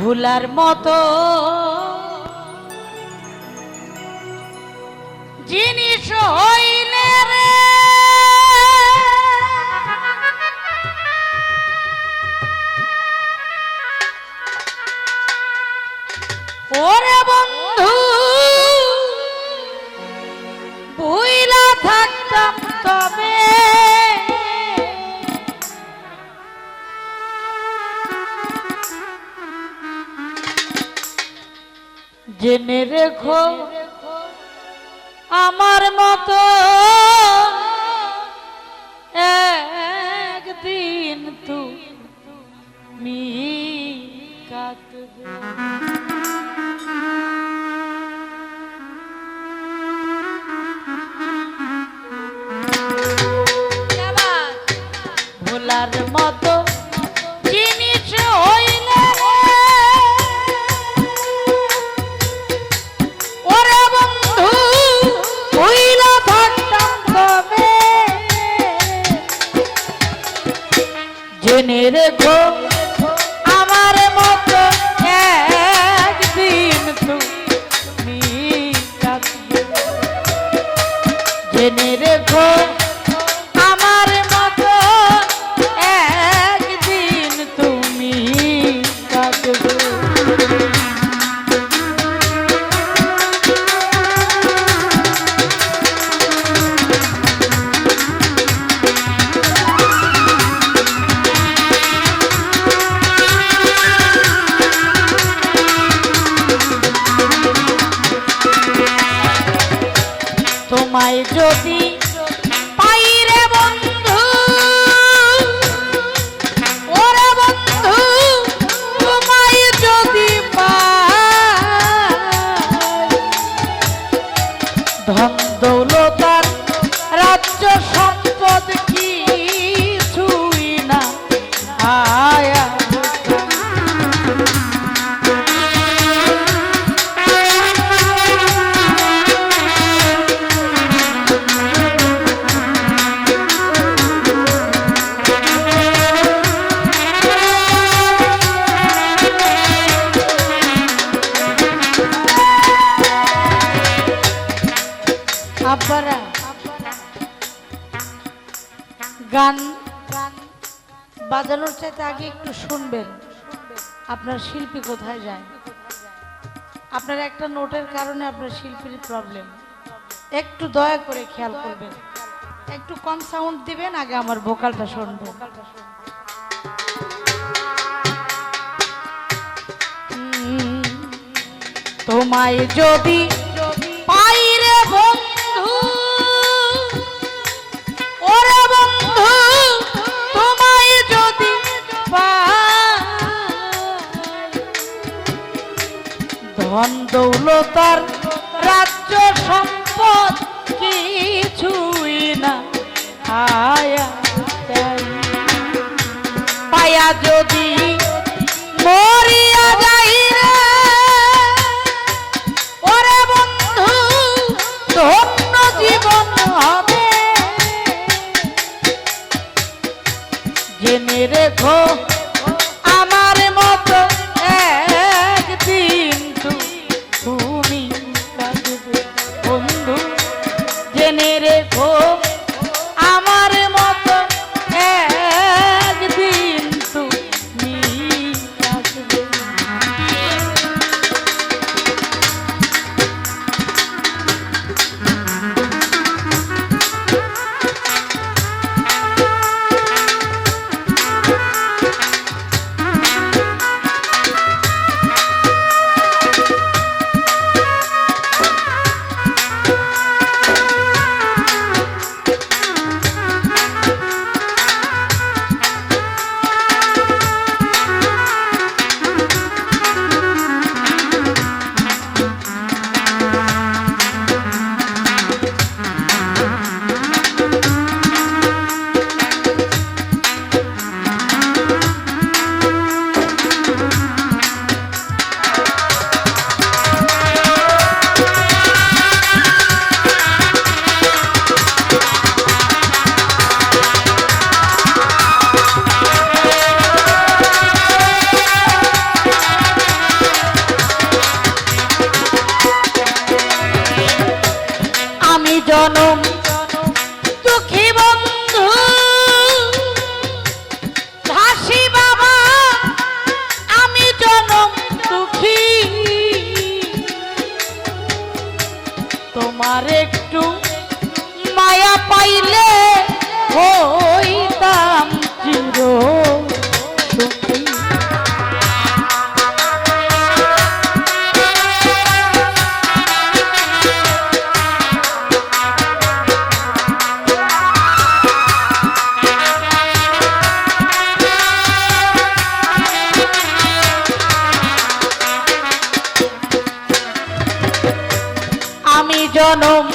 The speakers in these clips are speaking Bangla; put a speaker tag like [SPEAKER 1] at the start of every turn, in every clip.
[SPEAKER 1] ভুলার মতো জিনিস হইলে রে। ওরে বন্ধু রেখো। আমার মতো জেনে রেখো। আব্বারা গান বাজানোর চাইতে আগে একটু শুনবেন আপনার শিল্পী কোথায় যায়? আপনার একটা নোটের কারণে আপনার শিল্পীর প্রবলেম একটু দয়া করে খেয়াল করবেন। একটু কম সাউন্ড দিবেন আগে আমার ভোকালটা শুনবেন। হুম, তোমায় যদি পাই যদি মরিয়া যাই রে ওরে বন্ধু, ধন্য জীবন হবে। জেনে রেখো, আমার মতো একদিন তুমি বন্ধু, জেনে রেখো। জনম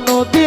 [SPEAKER 1] no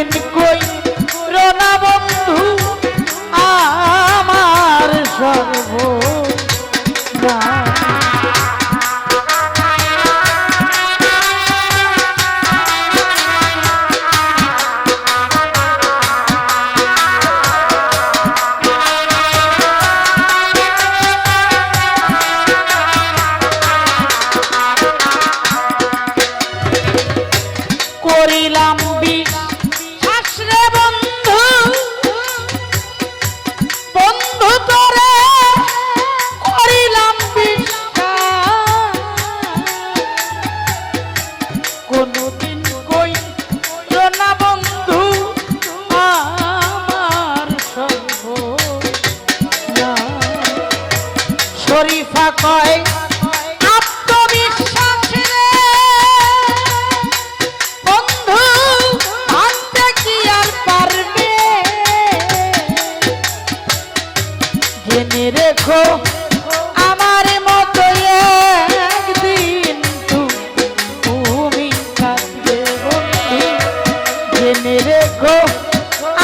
[SPEAKER 1] রেখো।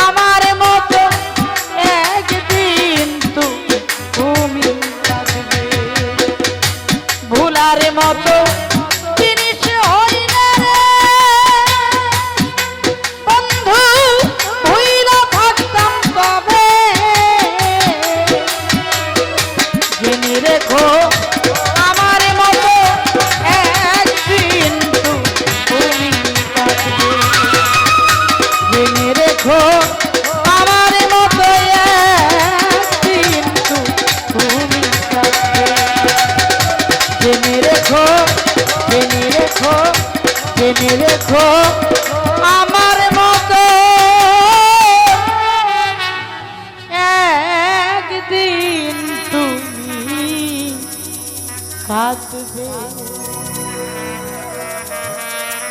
[SPEAKER 1] আমার রেখো